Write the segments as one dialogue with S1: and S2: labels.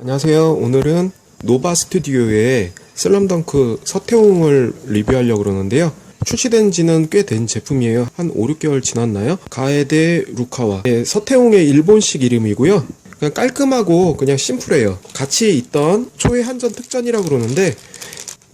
S1: 안녕하세요. 오늘은 노바 스튜디오의 슬럼덩크 서태웅을 리뷰하려고 그러는데요. 출시된 지는 꽤 된 제품이에요. 한 5, 6개월 지났나요? 가에데 루카와. 네, 서태웅의 일본식 이름이고요. 그냥 깔끔하고 그냥 심플해요. 같이 있던 초회 한전 특전이라고 그러는데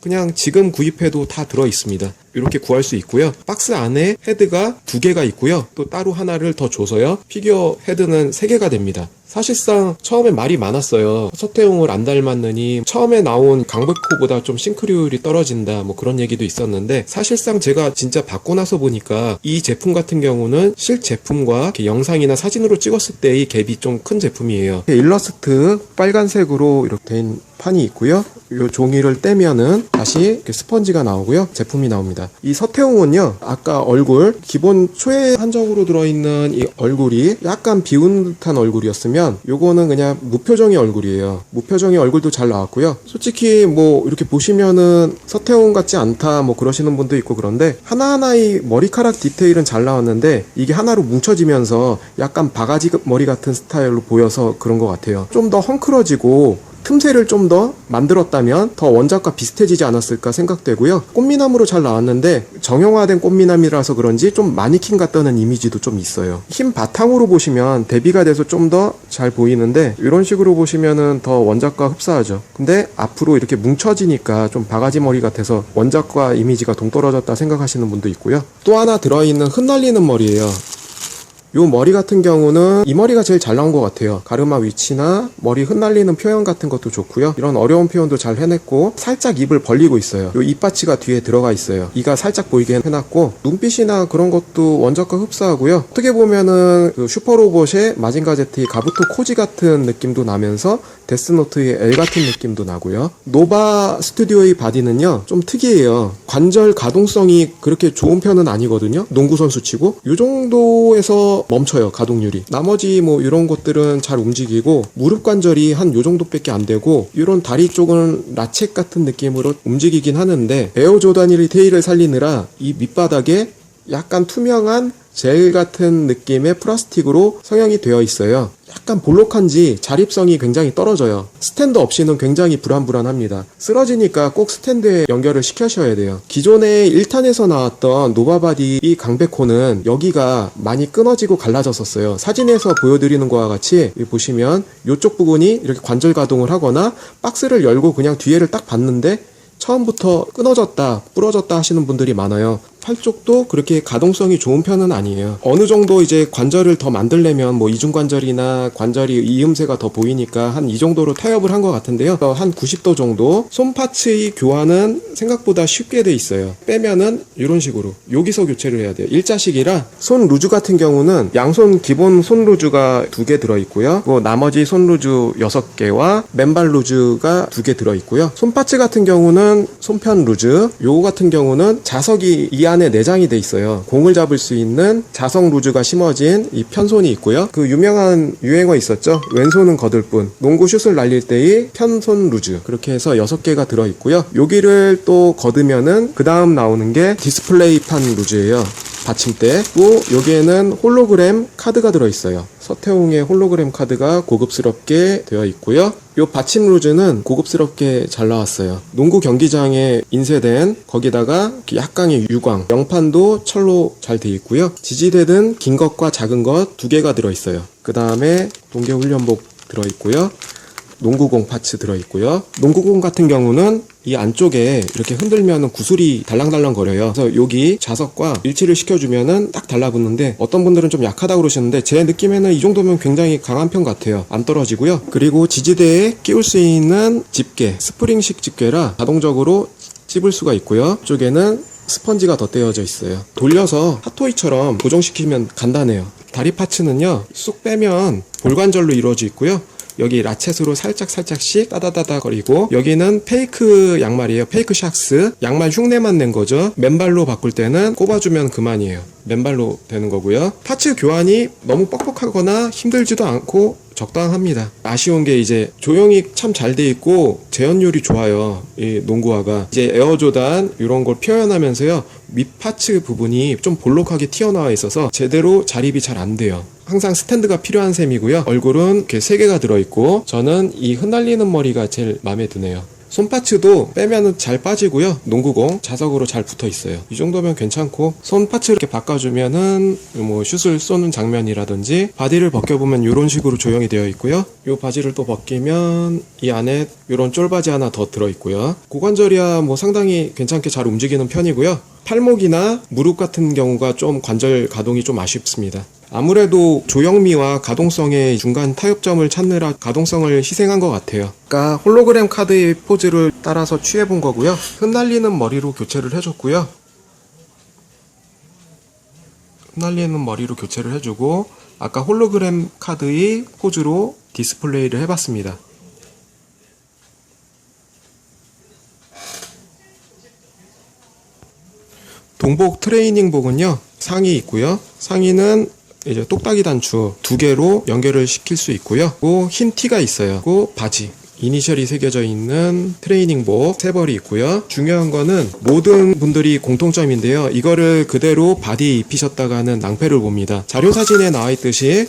S1: 그냥 지금 구입해도 다 들어 있습니다. 이렇게 구할 수 있고요. 박스 안에 헤드가 두 개가 있고요. 또 따로 하나를 더 줘서요. 피규어 헤드는 세 개가 됩니다. 사실상 처음에 말이 많았어요. 서태웅을 안 닮았느니 처음에 나온 강백호보다 좀 싱크리율이 떨어진다 뭐 그런 얘기도 있었는데 사실상 제가 진짜 받고 나서 보니까 이 제품 같은 경우는 실 제품과 이렇게 영상이나 사진으로 찍었을 때의 갭이 좀 큰 제품이에요. 일러스트 빨간색으로 이렇게 된 판이 있고요. 이 종이를 떼면은 다시 스펀지가 나오고요. 제품이 나옵니다. 이 서태웅은요. 아까 얼굴 기본 초회 한정으로 들어있는 이 얼굴이 약간 비운 듯한 얼굴이었으면 요거는 그냥 무표정의 얼굴이에요. 무표정의 얼굴도 잘 나왔고요. 솔직히 뭐 이렇게 보시면은 서태웅 같지 않다 뭐 그러시는 분도 있고 그런데 하나하나의 머리카락 디테일은 잘 나왔는데 이게 하나로 뭉쳐지면서 약간 바가지 머리 같은 스타일로 보여서 그런 것 같아요. 좀 더 헝클어지고 틈새를 좀 더 만들었다면 더 원작과 비슷해지지 않았을까 생각되고요. 꽃미남으로 잘 나왔는데 정형화된 꽃미남이라서 그런지 좀 마니킹 같다는 이미지도 좀 있어요. 흰 바탕으로 보시면 대비가 돼서 좀 더 잘 보이는데 이런 식으로 보시면은 더 원작과 흡사하죠. 근데 앞으로 이렇게 뭉쳐지니까 좀 바가지 머리 같아서 원작과 이미지가 동떨어졌다 생각하시는 분도 있고요. 또 하나 들어있는 흩날리는 머리예요. 요 머리 같은 경우는 이 머리가 제일 잘 나온 것 같아요. 가르마 위치나 머리 흩날리는 표현 같은 것도 좋고요. 이런 어려운 표현도 잘 해냈고 살짝 입을 벌리고 있어요. 요 입바치가 뒤에 들어가 있어요. 이가 살짝 보이게 해놨고 눈빛이나 그런 것도 원작과 흡사하고요. 어떻게 보면은 그 슈퍼로봇의 마징가 제트의 가부토 코지 같은 느낌도 나면서 데스노트의 L 같은 느낌도 나고요. 노바 스튜디오의 바디는요 좀 특이해요. 관절 가동성이 그렇게 좋은 편은 아니거든요. 농구 선수 치고 요 정도에서 멈춰요 가동률이. 나머지 뭐 이런 것들은 잘 움직이고 무릎 관절이 한 요 정도밖에 안 되고 이런 다리 쪽은 라쳇 같은 느낌으로 움직이긴 하는데 에어 조다니 테일을 살리느라 이 밑바닥에 약간 투명한 젤 같은 느낌의 플라스틱으로 성형이 되어 있어요. 약간 볼록한지 자립성이 굉장히 떨어져요. 스탠드 없이는 굉장히 불안불안합니다. 쓰러지니까 꼭 스탠드에 연결을 시켜셔야 돼요. 기존에 1탄에서 나왔던 노바바디 이 강백호는 여기가 많이 끊어지고 갈라졌었어요. 사진에서 보여드리는 것과 같이 보시면 이쪽 부분이 이렇게 관절 가동을 하거나 박스를 열고 그냥 뒤에를 딱 봤는데 처음부터 끊어졌다, 부러졌다 하시는 분들이 많아요. 팔 쪽도 그렇게 가동성이 좋은 편은 아니에요. 어느 정도 이제 관절을 더 만들려면 뭐 이중관절이나 관절이 이음새가 더 보이니까 한 이 정도로 타협을 한 것 같은데요. 어, 한 90도 정도 손 파츠의 교환은 생각보다 쉽게 돼 있어요. 빼면은 이런 식으로 여기서 교체를 해야 돼요. 일자식이라 손 루즈 같은 경우는 양손 기본 손 루즈가 두 개 들어 있고요. 뭐 나머지 손 루즈 6개와 맨발 루즈가 두 개 들어 있고요. 손 파츠 같은 경우는 손편 루즈, 요거 같은 경우는 자석이 이 안에 내장이 돼 있어요. 공을 잡을 수 있는 자석 루즈가 심어진 이 편손이 있고요. 그 유명한 유행어 있었죠. 왼손은 거들 뿐. 농구 슛을 날릴 때의 편손 루즈. 그렇게 해서 6개가 들어 있고요. 여기를 또 걷으면은 그 다음 나오는 게 디스플레이판 루즈예요. 받침대. 고 여기에는 홀로그램 카드가 들어 있어요. 서태웅의 홀로그램 카드가 고급스럽게 되어 있고요. 요 받침 루즈는 고급스럽게 잘 나왔어요. 농구 경기장에 인쇄된 거기다가 약간의 유광, 영판도 철로 잘 돼 있고요. 지지대는 긴 것과 작은 것 두 개가 들어 있어요. 그 다음에 동계 훈련복 들어 있고요. 농구공 파츠 들어있고요. 농구공 같은 경우는 이 안쪽에 이렇게 흔들면 구슬이 달랑달랑 거려요. 그래서 여기 자석과 일치를 시켜주면은 딱 달라붙는데 어떤 분들은 좀 약하다고 그러시는데 제 느낌에는 이 정도면 굉장히 강한 편 같아요. 안 떨어지고요. 그리고 지지대에 끼울 수 있는 집게, 스프링식 집게라 자동적으로 찝을 수가 있고요. 이쪽에는 스펀지가 덧대어져 있어요. 돌려서 핫토이처럼 고정시키면 간단해요. 다리 파츠는요, 쑥 빼면 볼관절로 이루어져 있고요. 여기 라쳇으로 살짝 살짝씩 따다다다 거리고 여기는 페이크 양말이에요. 페이크 샥스. 양말 흉내만 낸 거죠. 맨발로 바꿀 때는 꼽아주면 그만이에요. 맨발로 되는 거고요. 파츠 교환이 너무 뻑뻑하거나 힘들지도 않고 적당합니다. 아쉬운 게 이제 조형이 참 잘 돼 있고 재현율이 좋아요. 이 농구화가 이제 에어조단 이런 걸 표현하면서요 밑 파츠 부분이 좀 볼록하게 튀어나와 있어서 제대로 자립이 잘 안 돼요. 항상 스탠드가 필요한 셈이고요. 얼굴은 이렇게 세 개가 들어있고 저는 이 흩날리는 머리가 제일 마음에 드네요. 손파츠도 빼면은 잘 빠지고요. 농구공 자석으로 잘 붙어 있어요. 이 정도면 괜찮고 손파츠 이렇게 바꿔주면은 뭐 슛을 쏘는 장면이라든지 바디를 벗겨보면 이런 식으로 조형이 되어 있고요. 이 바지를 또 벗기면 이 안에 이런 쫄바지 하나 더 들어 있고요. 고관절이야 뭐 상당히 괜찮게 잘 움직이는 편이고요. 팔목이나 무릎 같은 경우가 좀 관절 가동이 좀 아쉽습니다. 아무래도 조형미와 가동성의 중간 타협점을 찾느라 가동성을 희생한 것 같아요. 그러니까 홀로그램 카드의 포즈를 따라서 취해본 거고요. 흩날리는 머리로 교체를 해줬고요. 흩날리는 머리로 교체를 해주고 아까 홀로그램 카드의 포즈로 디스플레이를 해봤습니다. 동복 트레이닝복은요 상의 있고요. 상의는 이제 똑딱이 단추 두 개로 연결을 시킬 수 있고요. 그리고 흰 티가 있어요. 그리고 바지. 이니셜이 새겨져 있는 트레이닝복 세 벌이 있고요. 중요한 거는 모든 분들이 공통점인데요. 이거를 그대로 바디에 입히셨다가는 낭패를 봅니다. 자료 사진에 나와 있듯이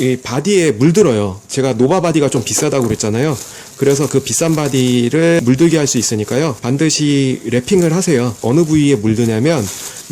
S1: 이 바디에 물들어요. 제가 노바 바디가 좀 비싸다고 그랬잖아요. 그래서 그 비싼 바디를 물들게 할 수 있으니까요. 반드시 랩핑을 하세요. 어느 부위에 물드냐면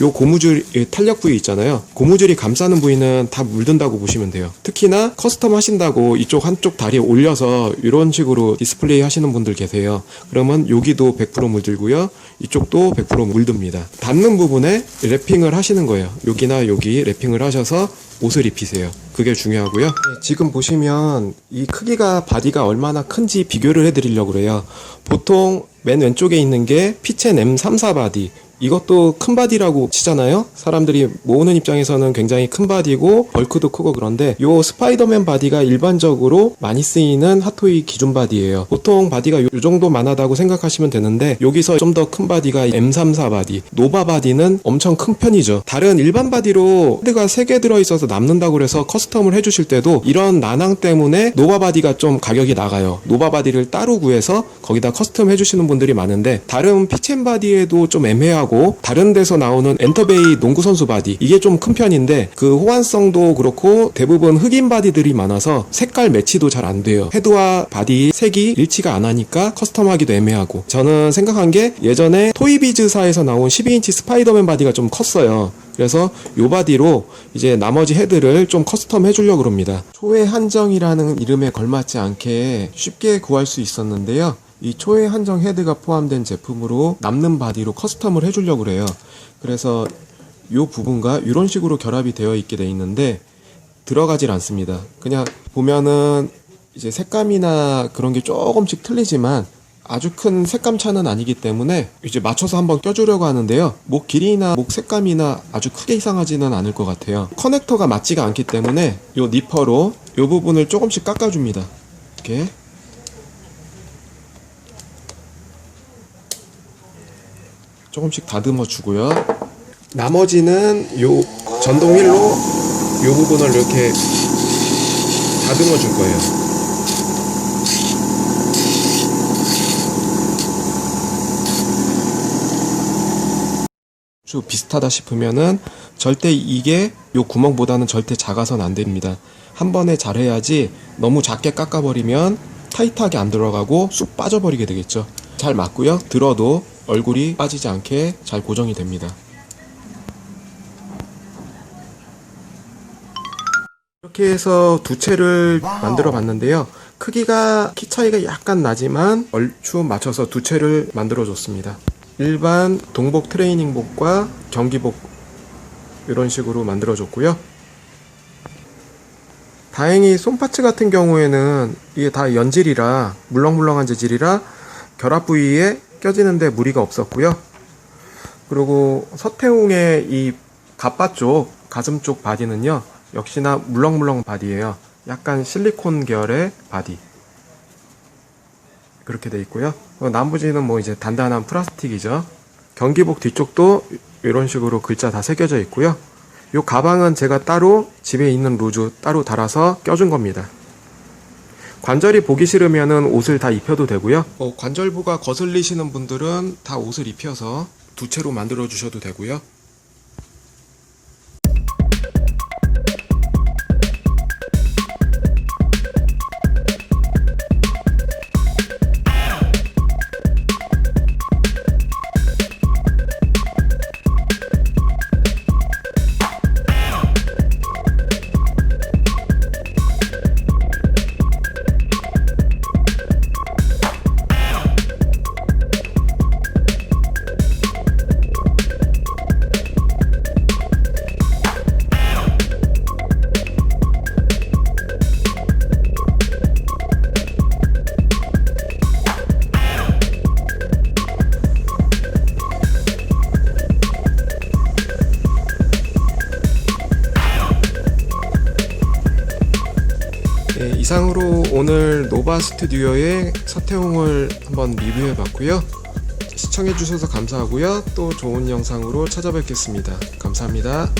S1: 요 고무줄 이 탄력 부위 있잖아요. 고무줄이 감싸는 부위는 다 물든다고 보시면 돼요. 특히나 커스텀 하신다고 이쪽 한쪽 다리에 올려서 이런 식으로 디스플레이 하시는 분들 계세요. 그러면 여기도 100% 물들고요. 이쪽도 100% 물듭니다. 닿는 부분에 랩핑을 하시는 거예요. 여기나 여기 랩핑을 하셔서 옷을 입히세요. 그게 중요하고요. 네, 지금 보시면 이 크기가 바디가 얼마나 큰지 비교를 해드리려고 그래요. 보통 맨 왼쪽에 있는 게 피첸 M34 바디. 이것도 큰 바디라고 치잖아요. 사람들이 모으는 입장에서는 굉장히 큰 바디고 벌크도 크고 그런데 요 스파이더맨 바디가 일반적으로 많이 쓰이는 핫토이 기준 바디예요. 보통 바디가 요 정도만 하다고 생각하시면 되는데 여기서 좀 더 큰 바디가 M34 바디. 노바 바디는 엄청 큰 편이죠. 다른 일반 바디로 헤드가 3개 들어있어서 남는다고 그래서 커스텀을 해주실 때도 이런 난항 때문에 노바 바디가 좀 가격이 나가요. 노바 바디를 따로 구해서 거기다 커스텀 해주시는 분들이 많은데 다른 피첸 바디에도 좀 애매하고 다른 데서 나오는 엔터베이 농구 선수 바디 이게 좀 큰 편인데 그 호환성도 그렇고 대부분 흑인 바디들이 많아서 색깔 매치도 잘 안 돼요. 헤드와 바디 색이 일치가 안 하니까 커스텀하기도 애매하고 저는 생각한 게 예전에 토이비즈사에서 나온 12인치 스파이더맨 바디가 좀 컸어요. 그래서 요 바디로 이제 나머지 헤드를 좀 커스텀 해주려고 합니다. 초회 한정이라는 이름에 걸맞지 않게 쉽게 구할 수 있었는데요. 이 초회 한정 헤드가 포함된 제품으로 남는 바디로 커스텀을 해주려고 그래요. 그래서 요 부분과 이런 식으로 결합이 되어 있게 돼 있는데 들어가질 않습니다. 그냥 보면은 이제 색감이나 그런 게 조금씩 틀리지만 아주 큰 색감 차는 아니기 때문에 이제 맞춰서 한번 껴주려고 하는데요. 목 길이나 목 색감이나 아주 크게 이상하지는 않을 것 같아요. 커넥터가 맞지가 않기 때문에 요 니퍼로 요 부분을 조금씩 깎아줍니다. 이렇게 조금씩 다듬어 주고요. 나머지는 요 전동 휠로 요 부분을 이렇게 다듬어 줄 거예요. 주 비슷하다 싶으면은 절대 이게 요 구멍보다는 절대 작아선 안 됩니다. 한 번에 잘해야지 너무 작게 깎아버리면 타이트하게 안 들어가고 쑥 빠져버리게 되겠죠. 잘 맞고요. 들어도 얼굴이 빠지지 않게 잘 고정이 됩니다. 이렇게 해서 두 채를 만들어 봤는데요. 크기가 키 차이가 약간 나지만 얼추 맞춰서 두 채를 만들어 줬습니다. 일반 동복 트레이닝복과 경기복 이런 식으로 만들어 줬고요. 다행히 손파츠 같은 경우에는 이게 다 연질이라 물렁물렁한 재질이라 결합 부위에 껴지는데 무리가 없었고요. 그리고 서태웅의 이 가빠 쪽 가슴 쪽 바디는요 역시나 물렁물렁 바디예요. 약간 실리콘 계열의 바디 그렇게 돼 있고요. 어, 나머지는 뭐 이제 단단한 플라스틱이죠. 경기복 뒤쪽도 이런 식으로 글자 다 새겨져 있고요. 이 가방은 제가 따로 집에 있는 루즈 따로 달아서 껴준 겁니다. 관절이 보기 싫으면 옷을 다 입혀도 되고요. 어, 관절부가 거슬리시는 분들은 다 옷을 입혀서 부채로 만들어 주셔도 되고요. 이상으로 오늘 노바 스튜디오의 서태웅을 한번 리뷰해 봤고요. 시청해 주셔서 감사하고요. 또 좋은 영상으로 찾아뵙겠습니다. 감사합니다.